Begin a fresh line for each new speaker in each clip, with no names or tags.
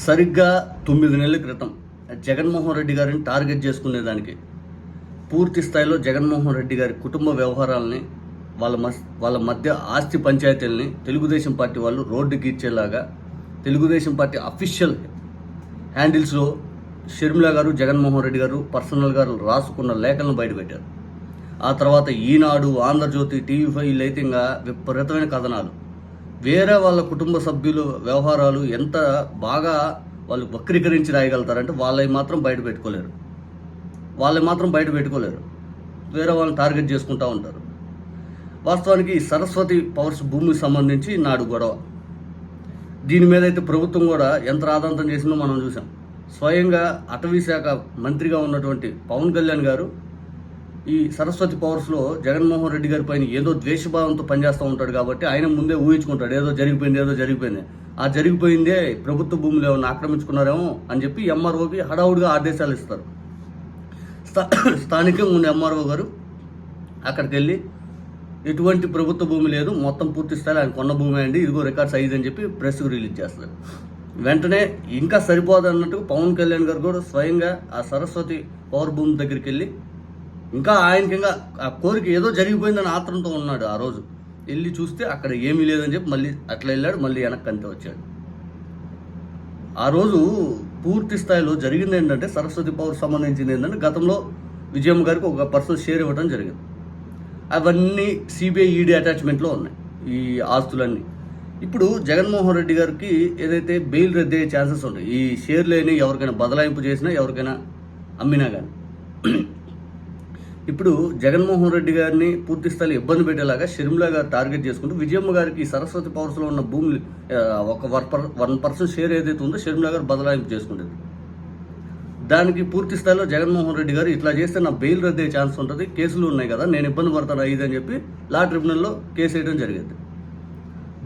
సరిగ్గా తొమ్మిది నెలల క్రితం జగన్మోహన్ రెడ్డి గారిని టార్గెట్ చేసుకునేదానికి పూర్తి స్థాయిలో జగన్మోహన్ రెడ్డి గారి కుటుంబ వ్యవహారాలని వాళ్ళ మస్ వాళ్ళ మధ్య ఆస్తి పంచాయతీలని తెలుగుదేశం పార్టీ వాళ్ళు రోడ్డుకి ఇచ్చేలాగా తెలుగుదేశం పార్టీ అఫీషియల్ హ్యాండిల్స్లో షర్మిల గారు జగన్మోహన్ రెడ్డి గారు పర్సనల్ గారు రాసుకున్న లేఖలను బయటపెట్టారు. ఆ తర్వాత ఈనాడు ఆంధ్రజ్యోతి టీవీ ఫైవ్ అయితే ఇంకా విపరీతమైన కథనాలు. వేరే వాళ్ళ కుటుంబ సభ్యులు వ్యవహారాలు ఎంత బాగా వాళ్ళు వక్రీకరించి రాయగలుగుతారంటే వాళ్ళవి మాత్రం బయట పెట్టుకోలేరు. వాళ్ళని మాత్రం బయట పెట్టుకోలేరు. వేరే వాళ్ళని టార్గెట్ చేసుకుంటూ ఉంటారు. వాస్తవానికి ఈ సరస్వతి పవర్స్ భూమికి సంబంధించి నాడు గొడవ. దీని మీద అయితే ప్రభుత్వం కూడా ఎంత రాదంతం చేసిందో మనం చూసాం స్వయంగా అటవీ శాఖ మంత్రిగా ఉన్నటువంటి పవన్ కళ్యాణ్ గారు ఈ సరస్వతి పవర్స్లో జగన్మోహన్ రెడ్డి గారి పైన ఏదో ద్వేషభావంతో పనిచేస్తూ ఉంటాడు కాబట్టి ఆయన ముందే ఊహించుకుంటాడు. ఏదో జరిగిపోయింది ఏదో జరిగిపోయింది. ఆ జరిగిపోయిందే ప్రభుత్వ భూములు ఏమైనా ఆక్రమించుకున్నారేమో అని చెప్పి ఎంఆర్ఓకి హడావుడిగా ఆదేశాలు ఇస్తారు. స్థా స్థానికంగా ఉన్న ఎంఆర్ఓ గారు అక్కడికి వెళ్ళి ఎటువంటి ప్రభుత్వ భూమి లేదు మొత్తం పూర్తి స్థాయి ఆయన కొన్న భూమి అండి ఇదిగో రికార్డ్స్ అయ్యింది అని చెప్పి ప్రెస్కు రిలీజ్ చేస్తారు. వెంటనే ఇంకా సరిపోదు అన్నట్టు పవన్ కళ్యాణ్ గారు కూడా స్వయంగా ఆ సరస్వతి పవర్ భూమి దగ్గరికి వెళ్ళి ఇంకా ఆయనకి ఇంకా ఆ కోరిక ఏదో జరిగిపోయిందని ఆత్రంతో ఉన్నాడు ఆ రోజు. వెళ్ళి చూస్తే అక్కడ ఏమీ లేదని చెప్పి మళ్ళీ అట్లా వెళ్ళాడు మళ్ళీ వెనక్కి అంతే వచ్చాడు. ఆ రోజు పూర్తి స్థాయిలో జరిగింది ఏంటంటే సరస్వతి పవర్ సంబంధించింది ఏంటంటే గతంలో విజయమ్మ గారికి ఒక పర్సనల్ షేర్ ఇవ్వడం జరిగింది. అవన్నీ సిబిఐ ఈడీ అటాచ్మెంట్లో ఉన్నాయి ఈ ఆస్తులన్నీ. ఇప్పుడు జగన్మోహన్ రెడ్డి గారికి ఏదైతే బెయిల్ రద్దయ్యే ఛాన్సెస్ ఉంటాయి ఈ షేర్లు అయినా ఎవరికైనా బదలాయింపు చేసినా ఎవరికైనా అమ్మినా కానీ ఇప్పుడు జగన్మోహన్ రెడ్డి గారిని పూర్తి స్థాయి ఇబ్బంది పెట్టేలాగా షర్మిలా గారు టార్గెట్ చేసుకుంటూ విజయమ్మ గారికి సరస్వతి పవర్స్లో ఉన్న భూమి ఒక one per one percent share ఏదైతే ఉందో షర్మిల గారు బదలాయింపు చేసుకుంటుంది దానికి పూర్తి స్థాయిలో జగన్మోహన్ రెడ్డి గారు ఇట్లా చేస్తే నా బెయిల్ రద్దే ఛాన్స్ ఉంటుంది కేసులు ఉన్నాయి కదా నేను ఇబ్బంది పడతాను ఇది అని చెప్పి లా ట్రిబ్యునల్లో కేసు వేయడం జరిగింది.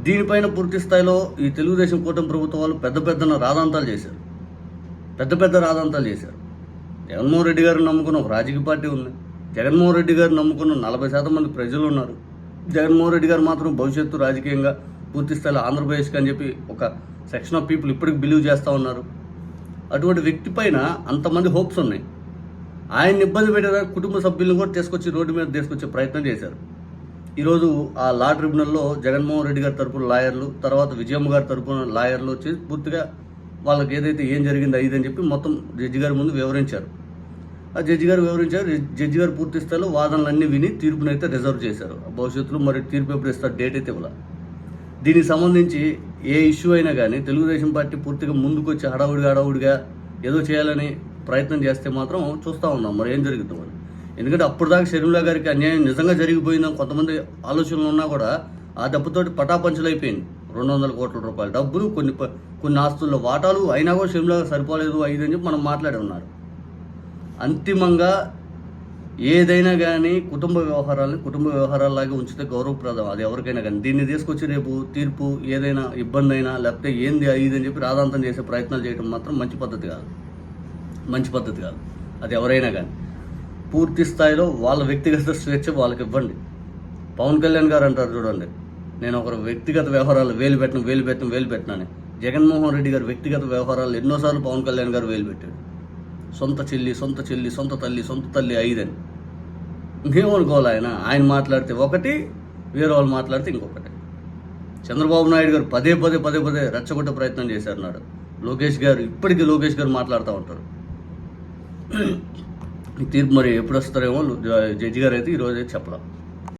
దీనిపైన పూర్తి స్థాయిలో ఈ తెలుగుదేశం కూటమి ప్రభుత్వం వాళ్ళు పెద్ద పెద్ద రాదాంతాలు చేశారు. పెద్ద పెద్ద రాదాంతాలు చేశారు. జగన్మోహన్ రెడ్డి గారిని నమ్ముకున్న ఒక రాజకీయ పార్టీ ఉంది. జగన్మోహన్ రెడ్డి గారు నమ్ముకున్న నలభై శాతం మంది ప్రజలు ఉన్నారు. జగన్మోహన్ రెడ్డి గారు మాత్రం భవిష్యత్తు రాజకీయంగా పూర్తి స్థాయిలో ఆంధ్రప్రదేశ్కి అని చెప్పి ఒక సెక్షన్ ఆఫ్ పీపుల్ ఇప్పటికి బిలీవ్ చేస్తూ ఉన్నారు. అటువంటి వ్యక్తి పైన అంతమంది హోప్స్ ఉన్నాయి. ఆయన్ని ఇబ్బంది పెట్టే కుటుంబ సభ్యులను కూడా తీసుకొచ్చి రోడ్డు మీద తీసుకొచ్చే ప్రయత్నం చేశారు. ఈరోజు ఆ లా ట్రిబ్యునల్లో జగన్మోహన్ రెడ్డి గారి తరపున లాయర్లు తర్వాత విజయమ్మ గారి తరపున లాయర్లు వచ్చి పూర్తిగా వాళ్ళకి ఏదైతే ఏం జరిగింది అయ్యిందని చెప్పి మొత్తం జడ్జి గారి ముందు వివరించారు. ఆ జడ్జి గారు వివరించారు. జడ్జి గారు పూర్తి స్థాయిలో వాదనలన్నీ విని తీర్పునైతే రిజర్వ్ చేశారు. భవిష్యత్తులో మరి తీర్పు ఎప్పుడు ఇస్తారు? డేట్ అయితే ఇవ్వాలి. దీనికి సంబంధించి ఏ ఇష్యూ అయినా కానీ తెలుగుదేశం పార్టీ పూర్తిగా ముందుకొచ్చి హడావుడిగా హడావుడిగా ఏదో చేయాలని ప్రయత్నం చేస్తే మాత్రం చూస్తూ ఉన్నాం. మరి ఏం జరుగుతుందో అని ఎందుకంటే అప్పుడు దాకా షర్మిలా గారికి అన్యాయం నిజంగా జరిగిపోయిందని కొంతమంది ఆలోచనలు ఉన్నా కూడా ఆ దెబ్బతోటి పటాపంచలు అయిపోయింది. రెండు వందల కోట్ల రూపాయల డబ్బులు కొన్ని ప- కొన్ని ఆస్తుల్లో వాటాలు అయినా కూడా షర్మిలా సరిపోలేదు ఐదు అని చెప్పి మనం మాట్లాడి ఉన్నారు. అంతిమంగా ఏదైనా కానీ కుటుంబ వ్యవహారాలను కుటుంబ వ్యవహారాల్లాగా ఉంచితే గౌరవప్రదం. అది ఎవరికైనా కానీ దీన్ని తీసుకొచ్చి రేపు తీర్పు ఏదైనా ఇబ్బంది అయినా లేకపోతే ఏంది ఇది అని చెప్పి రాదాంతం చేసే ప్రయత్నాలు చేయడం మాత్రం మంచి పద్ధతి కాదు. మంచి పద్ధతి కాదు. అది ఎవరైనా కానీ పూర్తి స్థాయిలో వాళ్ళ వ్యక్తిగత స్వేచ్ఛ వాళ్ళకి ఇవ్వండి. పవన్ కళ్యాణ్ గారు అంటారు చూడండి నేను ఒకరు వ్యక్తిగత వ్యవహారాలు వేలు పెట్టను వేలు పెట్టను వేలు పెట్టినాను జగన్మోహన్ రెడ్డి గారు వ్యక్తిగత వ్యవహారాలు ఎన్నోసార్లు పవన్ కళ్యాణ్ గారు వేలు పెట్టాడు సొంత చెల్లి సొంత చెల్లి సొంత తల్లి సొంత తల్లి ఐదని. ఇంకేమనుకోవాలి ఆయన? ఆయన మాట్లాడితే ఒకటి వేరే వాళ్ళు మాట్లాడితే ఇంకొకటి. చంద్రబాబు నాయుడు గారు పదే పదే పదే పదే రెచ్చగొట్టే ప్రయత్నం చేశారు నాడు. లోకేష్ గారు ఇప్పటికీ లోకేష్ గారు మాట్లాడుతూ ఉంటారు. తీర్పు మరి ఎప్పుడు వస్తారేమో జడ్జి గారు అయితే ఈరోజు చెప్పడం.